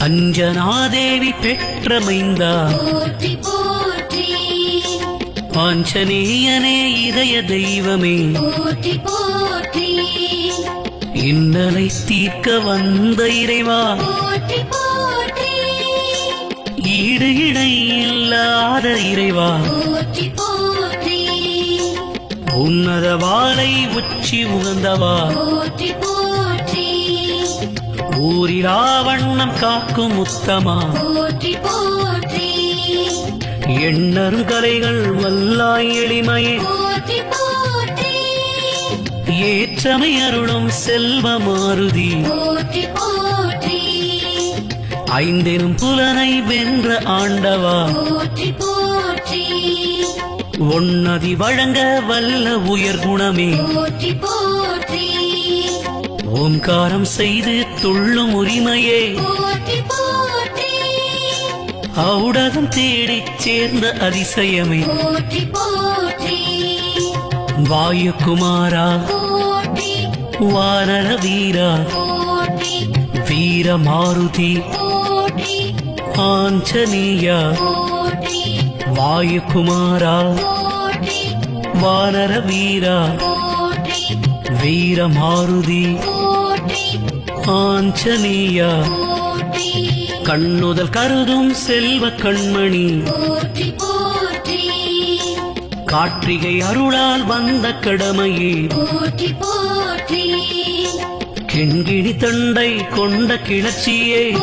அஞ்சனாதேவி பெற்ற மைந்தா போற்றி போற்றி. ஆஞ்சநேயனே இதய தெய்வமே. போற்றி போற்றி. இன்னலை தீர்க்க வந்த இறைவா. போற்றி போற்றி. ஈடு இடை இல்லாத இறைவா. போற்றி போற்றி. உன்னத வாளை உச்சி உகந்தவா. போற்றி போற்றி ஊரிலா வண்ணம் காக்கும் உத்தமா. போற்றி போற்றி. எண்ணரும் கலைகள் வல்லாய் எளிமையே. போற்றி போற்றி. ஏற்றமை அருளும் செல்வ மாருதி போற்றி போற்றி. ஐந்தெனும் புலனை வென்ற ஆண்டவா. போற்றி போற்றி. ஒன்னதி வழங்க வல்ல உயர் குணமே போற்றி போற்றி ஓம்காரம் செய்து துள்ளும் உரிமையே. ஔடதம் தேடிச் சேர்ந்த அதிசயமே. வாயுகுமாரா வானர வீரா? வீர மாருதி? ஆஞ்சநேயா? வாயுகுமாரா வானர வீரா? வீர மாருதி? ஆஞ்சநேயா. கண்ணுதல் கருதும் செல்வ கண்மணி. காற்றிகை அருளால் வந்த கடமையே. கெண்கிணி தண்டை கொண்ட கிளர்ச்சியே.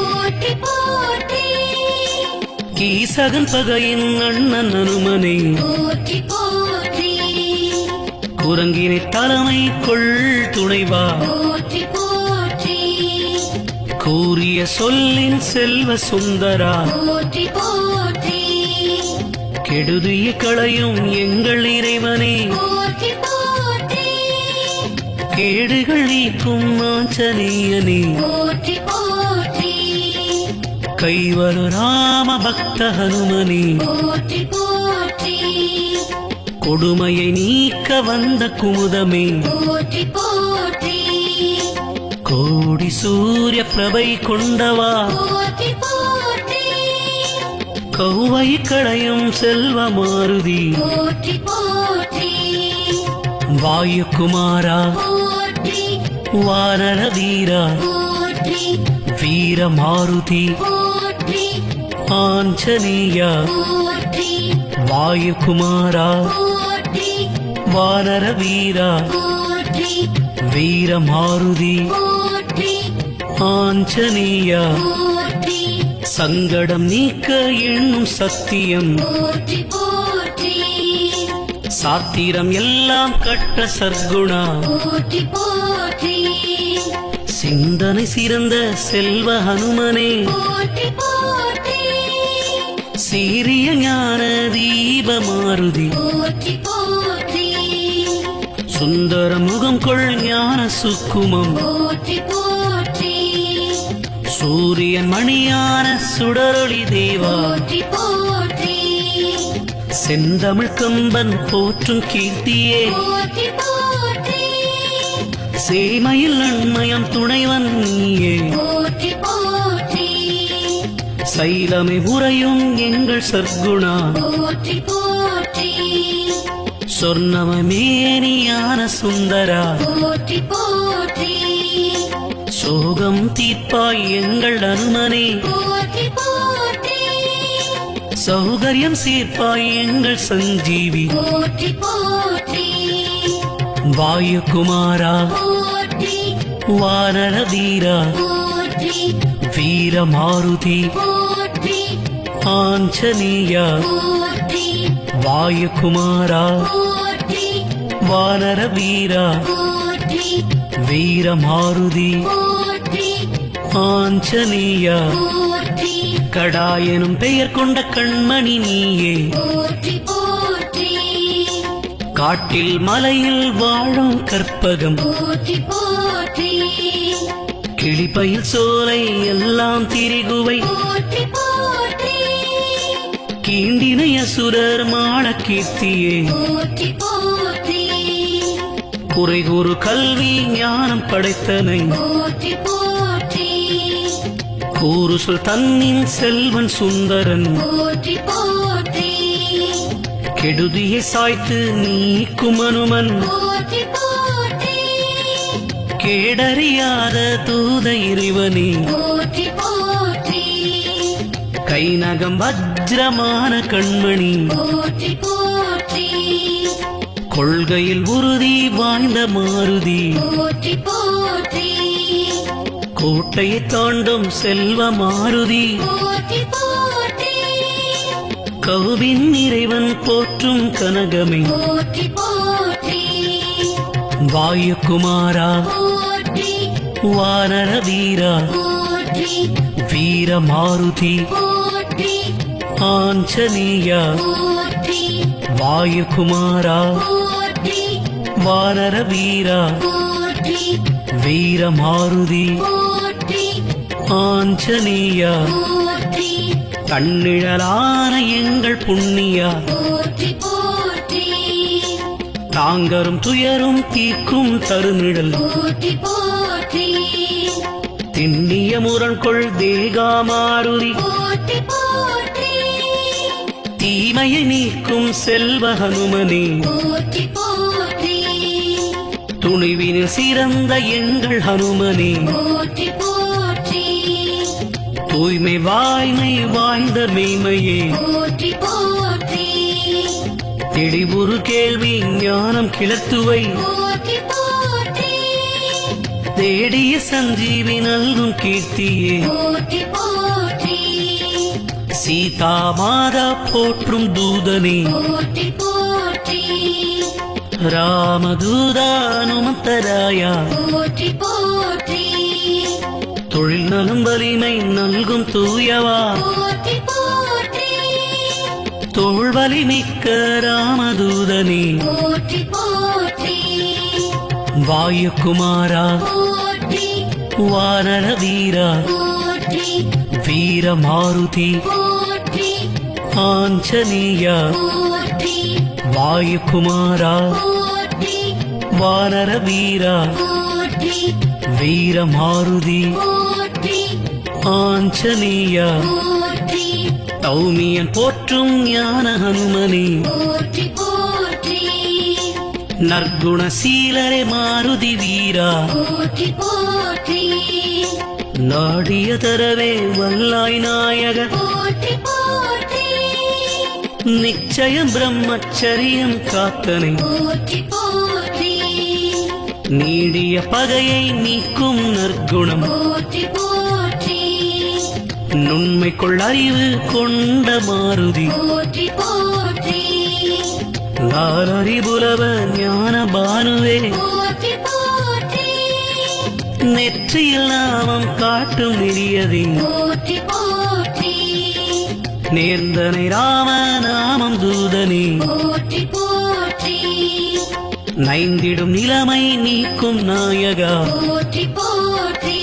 கீசகன் பகையின் அண்ணன் அனுமனே. குரங்கினை தலைமை கொள் துணைவா. கூறிய சொல்லின் செல்வ சுந்தரா. கெடுதிய களையும் எங்கள் இறைவனே. கேடுகள் நீக்கும் போற்றி கைவரு ராம பக்த ஹனுமனே. கொடுமையை நீக்க வந்த குமுதமே. கோடி சூரிய பிரபை கொண்டவா? கௌவை களையும் செல்வ மாருதி. போற்றி. வானர வீரா? வீர மாருதி. ஆஞ்சநேயா? போற்றி. வானர வீரா? வீர மாருதி. ஆஞ்சநேயா. சங்கடம் நீக்க எண்ணும் சத்தியம். சாத்திரம் எல்லாம் கட்ட சர்க்குணா சிந்தனை சிறந்த செல்வ ஹனுமனே. சீரிய ஞான தீப மாருதி. சுந்தர முகம் கொள் ஞான சுக்குமம். சூரியன் மணியான சுடரொளி தேவா. செந்தமிழ் கம்பன் போற்றும் கீர்த்தியே. சேமையில் நன்மயம் துணைவன் நீயே. சைலமை உறையும் எங்கள் சர்க்குணா போற்றி சொர்ணமேனியான சுந்தரா. போற்றி சோகம் தீர்ப்பாய் எங்கள் அனுமனே சௌகரியம் சீர்ப்பாய் எங்கள் சஞ்சீவி. வாயுகுமாரா வானர வீரா வீர மாருதி ஆஞ்சநேயா. வாயுகுமாரா வானர வீரா வீர மாருதி ஆஞ்சநேயா. போற்றி. கடாயனும் பெயர் கொண்ட கண்மணி நீயே. காட்டில் மலையில் வாழும் கற்பகம். கிளிப்பயில் சோலை எல்லாம் திரிகுவை. கீண்டினை அசுரர் மாள கீர்த்தியே. போற்றி போற்றி. குறை கூறு கல்வி ஞானம் படைத்தனை. கூறு சொல் தன்னின் செல்வன் சுந்தரன். கெடுதியை சாய்த்து நீக்கும் அனுமன் கேடறியாத தூத இறைவனே. போற்றி கைநகம் வஜ்ரமான கண்மணி. கொள்கையில் உறுதி வாய்ந்த மாருதி. கோட்டையை தாண்டும் செல்வ மாருதி. கவுவின் இறைவன் போற்றும் கனகமே. வாயுகுமாரா வானர வீரா. வீர மாருதி. ஆஞ்சநேயா. வாயுகுமாரா வானர வீரா. போற்றி வீர மாருதி போற்றி. ஆஞ்சநேயா கண்ணிழலான எங்கள் புண்ணியா. தாங்கரும் துயரும் தீர்க்கும் தருநிழல் திண்ணிய முரண்கொள் தேகா மாருதி போற்றி போற்றி. தீமையை நீக்கும் செல்வ ஹனுமனே. துணிவினில் சிறந்த எங்கள் ஹனுமனே. தூய்மை வாய்மை வாய்ந்த மெய்மையே. தெளிவுறு கேள்வி ஞானம் கிளத்துவை தேடிய சஞ்சீவி நல்கும் கீர்த்தியே. சீதா மாதா போற்றும் தூதனே. ராமதூதா அனுமந்தராயா போற்றி போற்றி. தொழில் நலம் வலிமை நல்கும் தூயவா. போற்றி போற்றி. தோள் வலிமிக்க ராமதூதனே. போற்றி போற்றி. வாயுகுமாரா வானர வீரா வீர மாருதி ஆஞ்சநேயா. வாயுகுமாரா? வானர வீரா? போற்றி. வீர மாருதி போற்றி. ஆஞ்சநேயா? தௌமியன் போற்றும் ஞான ஹனுமனே? நற்குணசீலரே மாருதி வீரா? நாடிய தரவே வல்லாய் நாயக நிச்சயம் பிரம்மச்சரியம் காத்தனை. நீடிய பகையை நீக்கும் நற்குணம். நுண்மை கொள்ளறிவு கொண்ட மாருதி. நாலறிபுலவ ஞான பானுவே. நெற்றியில் நாமம் காட்டும் நெறியதே நேர்ந்தனை ராம நாமம் தூதனே. போற்றி போற்றி. நைந்திடும் நிலைமை நீக்கும் நாயகா. போற்றி போற்றி.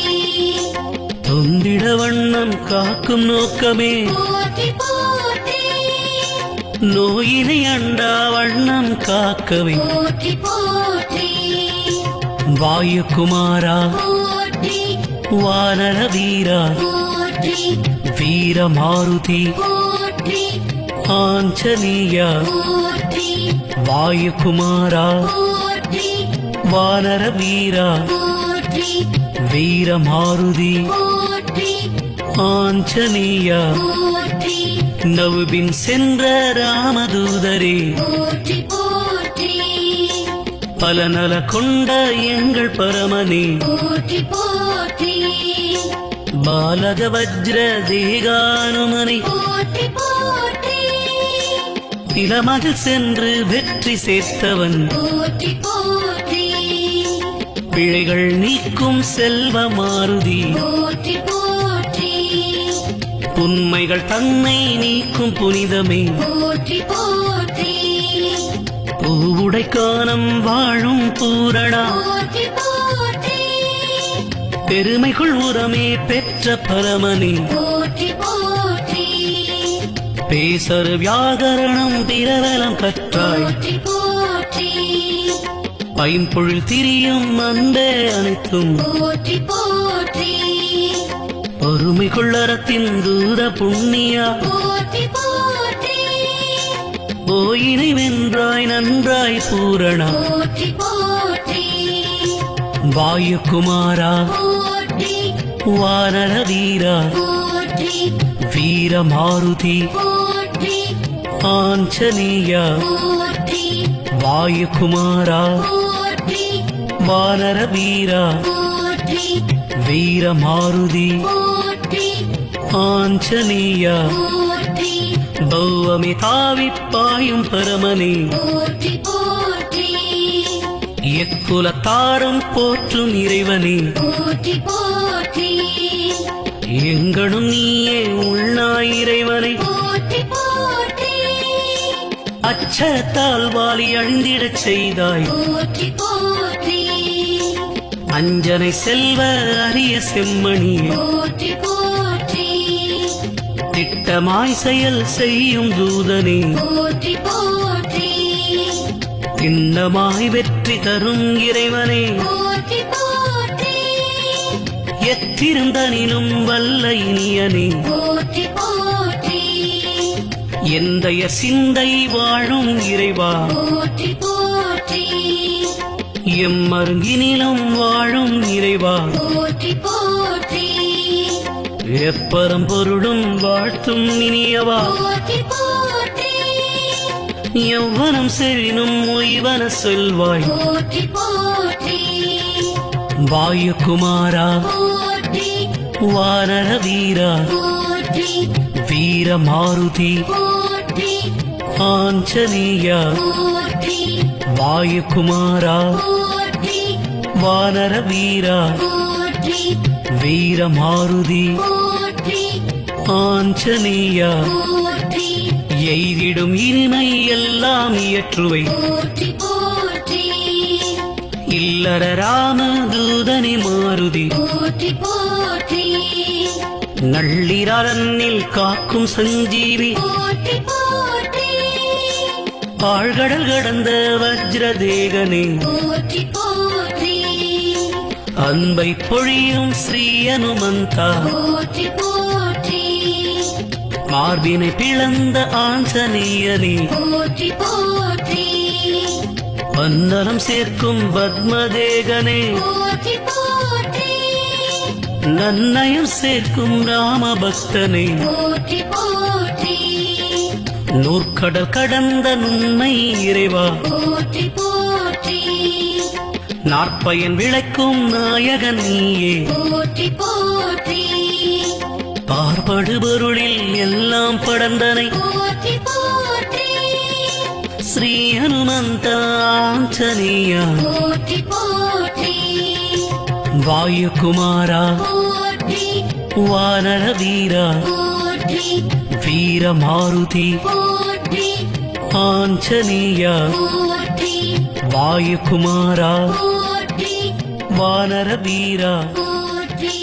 தொந்திட வண்ணம் காக்கும் நோக்கமே. போற்றி போற்றி. நோயினை அண்டா வண்ணம் காக்கவே. போற்றி போற்றி. வாயுகுமாரா வானர வீரா. போற்றி. வீர மாருதி போற்றி ஆஞ்சநேயா. வாயுகுமாரா. வானர வீரா போற்றி வீர மாருதி போற்றி ஆஞ்சநேயா நவுபின் சென்ற ராமதூதரே. பல நல கொண்ட எங்கள் பரமனே. பாலக வஜ்ர தேகானுமனை. இளமகள் சென்று வெற்றி சேர்த்தவன். பிழைகள் நீக்கும் செல்வ மாருதி. உண்மைகள் தன்னை நீக்கும் புனிதமே. போற்றி போற்றி. பூவுடை காலம் வாழும் பூரணா. பெருமைகள் உரமே பெற்ற பரமனே. பேசர் வியாகரணம் பிரபலம் கற்றாய். பைம்பொழில் திரியும் அன்பே அனைத்தும் பொறுமை கொள்ளறத்தின் தூத புண்ணியா. போயினை வென்றாய் நன்றாய் பூரணா. வாயுகுமாரா வானர வீரா போற்றி. வீர மாருதி போற்றி ஆஞ்சநேயா. வாயுகுமாரா. வானர வீரா போற்றி வீர மாருதி போற்றி ஆஞ்சநேயா. பௌவமே தாவி பாயும் பரமனே. எக்குலத்தாரும் போற்றும் இறைவனே. எங்களும் நீயே உள்நாய் இறைவனை. அச்சத்தால் வாலி அழிந்திடச் செய்தாய். அஞ்சனை செல்வ அரிய செம்மணியே. போற்றி திட்டமாய் செயல் செய்யும் தூதனே. திண்ணமாய் வெற்றி தரும் இறைவனே. எத்திருந்தனினும் வல்ல இனியனே. எந்தைய சிந்தை வாழும் இறைவா. போற்றி போற்றி. எம்மருங்கினிலும் வாழும் இறைவா. போற்றி போற்றி. எப்பரம் பொருளும் வாழ்த்தும் இனியவா. எவ்வனம் செறினும் உய்வன சொல்வாய். வாயுகுமாரா வானர வீரா. வீர மாருதி ஆஞ்சநேயா. வாயுகுமாரா வானர வீரா போற்றி வீர மாருதி போற்றி ஆஞ்சநேயா. எய்திடும் இனிமை எல்லாம் இயற்றுவை. இல்லற ராம தூதனி மாருதி நள்ளிரனில் காக்கும் சஞ்சீவி. ஆழ்கடல் கடந்த வஜ்ரதேகனே. போற்றி போற்றி. அன்பை பொழியும் ஸ்ரீ அனுமந்தா. மார்பினை பிளந்த ஆஞ்சநேயனே. வந்தனம் சேர்க்கும் பத்மதேகனே. நன்னயம் சேர்க்கும் ராமபக்தனே. நூற்கடல் கடந்த நுண்மை இறைவா. போற்றி போற்றி. நாற்பயன் விளைக்கும் நாயகன் நீயே. போற்றி போற்றி. பார்படுபொருளில் எல்லாம் படர்ந்தனை போற்றி போற்றி. ஸ்ரீ ஹனுமந்த ஆஞ்சநேயா போற்றி போற்றி. வாயுகுமாரா. வானர வீரா வீர மாருதி ஆஞ்சநேயா வாயுகுமாரா? வானர வீரா போற்றி.